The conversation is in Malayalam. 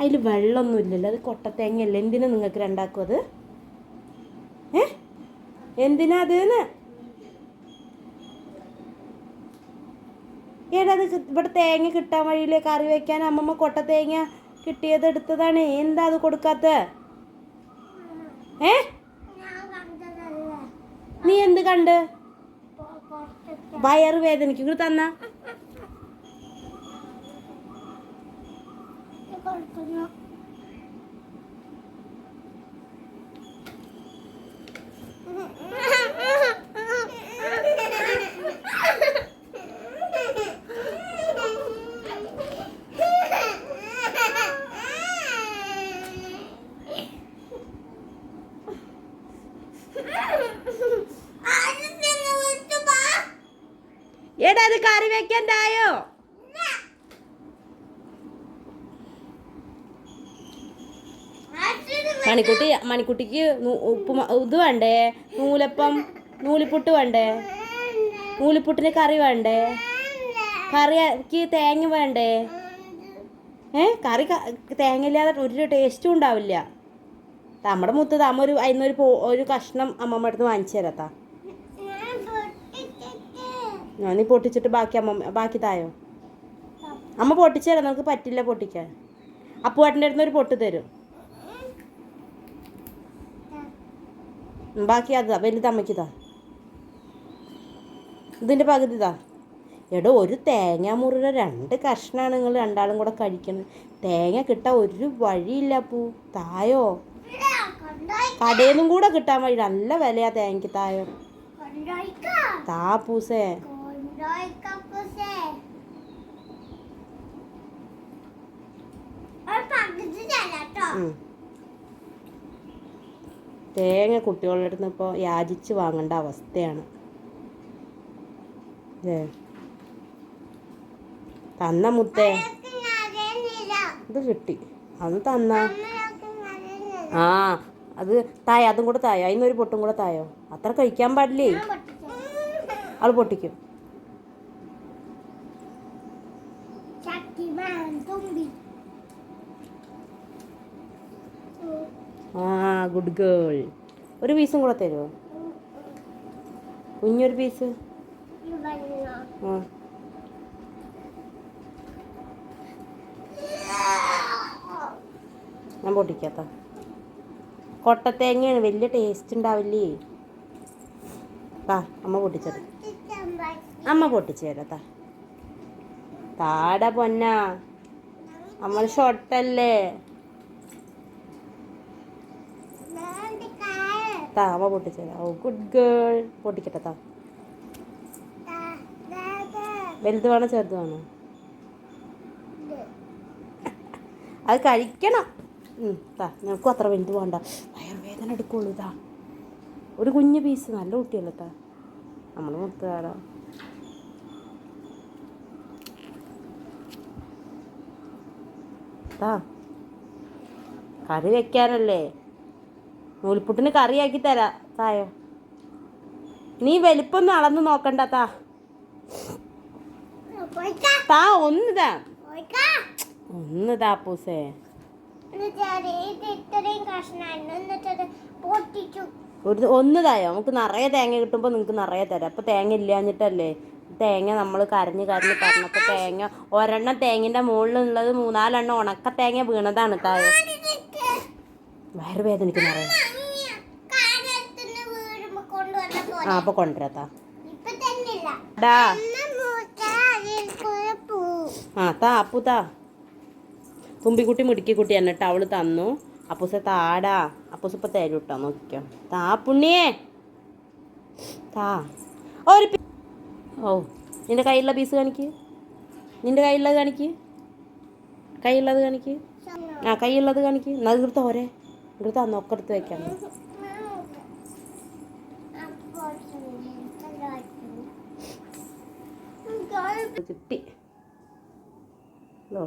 അതിൽ വെള്ളമൊന്നും ഇല്ലല്ലോ. അത് കൊട്ടത്തേങ്ങയല്ലേ? എന്തിനാ നിങ്ങൾക്ക് രണ്ടാക്കും അത്? ഏ? എന്തിനാ അത് ഏടാ അത് ഇവിടെ തേങ്ങ കിട്ടാൻ വഴിയില്ലേ കറി വെക്കാൻ അമ്മമ്മ കൊട്ട തേങ്ങ കിട്ടിയത് എടുത്തതാണ്. എന്താ അത് കൊടുക്കാത്ത? ഏ? നീ എന്ത് കണ്ട്? വയറ് വേദനിക്കും ഇങ്ങോട്ട് തന്ന എടാ അത് കറി വെക്കണ്ടായോ? മണിക്കുട്ടി മണിക്കുട്ടിക്ക് ഉപ്പുമാ ഇത് വേണ്ടേ? നൂലപ്പം നൂലിപ്പുട്ട് വേണ്ടേ? നൂലിപ്പുട്ടിന് കറി വേണ്ടേ? കറിക്ക് തേങ്ങ വേണ്ടേ? ഏ കറി തേങ്ങ ഇല്ലാതെ ഒരു ടേസ്റ്റും ഉണ്ടാവില്ല. നമ്മുടെ മുത്ത് താമ ഒരു അതിനൊരു പോ- ഒരു കഷ്ണം അമ്മമ്മ അടുത്ത് വാങ്ങിച്ചു തരാത്താ. നീ പൊട്ടിച്ചിട്ട് ബാക്കി അമ്മ ബാക്കി തായോ? അമ്മ പൊട്ടിച്ചു തരാം നമുക്ക് പറ്റില്ല പൊട്ടിക്കാൻ. അപ്പുവാട്ടിന്റെ അടുത്ത് ഒരു പൊട്ട് തരും. ബാക്കി അതാ വലുത് അമ്മയ്ക്ക് താ ഇതിന്റെ പകുതി താ എടോ ഒരു തേങ്ങ മുറിയുടെ രണ്ട് കഷ്ണമാണ് നിങ്ങൾ രണ്ടാളും കൂടെ കഴിക്കുന്നത്. തേങ്ങ കിട്ടാൻ ഒരു വഴിയില്ല പൂ. തായോ? കടയിൽ നിന്നും കൂടെ കിട്ടാൻ വഴി. നല്ല വിലയാ തേങ്ങയ്ക്ക് തായോ. താ പൂസേ. ഉം. തേങ്ങ കുട്ടികളുടെ അടുത്ത് ഇപ്പോൾ യാചിച്ച് വാങ്ങേണ്ട അവസ്ഥയാണ്. തന്ന മുത്തേ. ഇത് കിട്ടി. അത് തന്ന. ആ അത് തായ അതും കൂടെ തായോ അതിന്നൊരു പൊട്ടും കൂടെ തായോ അത്ര കഴിക്കാൻ പാടില്ലേ? ആൾ പൊട്ടിക്കും ആ ഗുഡ് ഗേൾ ഒരു പീസും കൂടെ തരുമോ കുഞ്ഞൊരു പീസ് ഞാൻ പൊട്ടിക്കാത്ത. കൊട്ടത്തേങ്ങയാണ് വലിയ ടേസ്റ്റ് ഉണ്ടാവില്ലേ? താ അമ്മ പൊട്ടിച്ചത്. അമ്മ പൊട്ടിച്ചു തരാം താ താട പൊന്ന. അമ്മ ഷൊട്ടല്ലേ താ അമ്മ പൊട്ടിച്ചു തരാം ഓ ഗുഡ് ഗേൾ പൊട്ടിക്കട്ടെ താ വലുത് വേണോ ചെറുത് വേണോ? അത് കഴിക്കണം. താ ഞങ്ങൾക്കും അത്ര വലുത് വേണ്ട. വയറുവേദന എടുക്കുള്ളൂ ഇതാ ഒരു കുഞ്ഞു പീസ് നല്ല കുട്ടിയല്ലോ താ നമ്മൾ മുത്തുകാരാ താ കറി വെക്കാനല്ലേ? നൂൽപുട്ടിന് കറിയാക്കി തരാ തായോ നീ വലിപ്പൊന്നും അളന്ന് നോക്കണ്ട താ. താ ഒന്ന് താ. ഒന്ന് താ പൂസേ. ഒരു ഒന്ന് തായോ? നമുക്ക് നിറയെ തേങ്ങ കിട്ടുമ്പോൾ നിങ്ങൾക്ക് നിറയെ തരാം. അപ്പോൾ തേങ്ങ ഇല്ലാഞ്ഞിട്ടല്ലേ? തേങ്ങ നമ്മൾ കരഞ്ഞ് കരഞ്ഞ് പറഞ്ഞപ്പോൾ തേങ്ങ ഒരെണ്ണം തേങ്ങിന്റെ മുകളിലുള്ളത് മൂന്നാലെണ്ണം ഉണക്ക തേങ്ങ വീണതാണ് തായോ. വയറ് ആ അപ്പൊ കൊണ്ടുവരാത്താ ഡാ ആ താ അപ്പു താ തുമ്പിക്കുട്ടി മുടിക്കുട്ടി എന്നിട്ട് അവൾ തന്നു. അപ്പൂസ താടാ. അപ്പൂസ ഇപ്പൊ തരും കേട്ടോ നോക്കിക്കോ. താ പുണ്യേ. താ ഒരു ഓ നിന്റെ കയ്യിലുള്ള പീസ് കാണിക്ക്. നിന്റെ കയ്യിലുള്ളത് കാണിക്ക്. കയ്യിലുള്ളത് കാണിക്ക്. ആ കയ്യിലുള്ളത് കാണിക്ക്. എന്നാ ഇവിടുത്തെ ഓരേ. ഇവിടുത്തെ അന്നൊക്കെടുത്ത് വെക്കാം. കിട്ടി. ഓ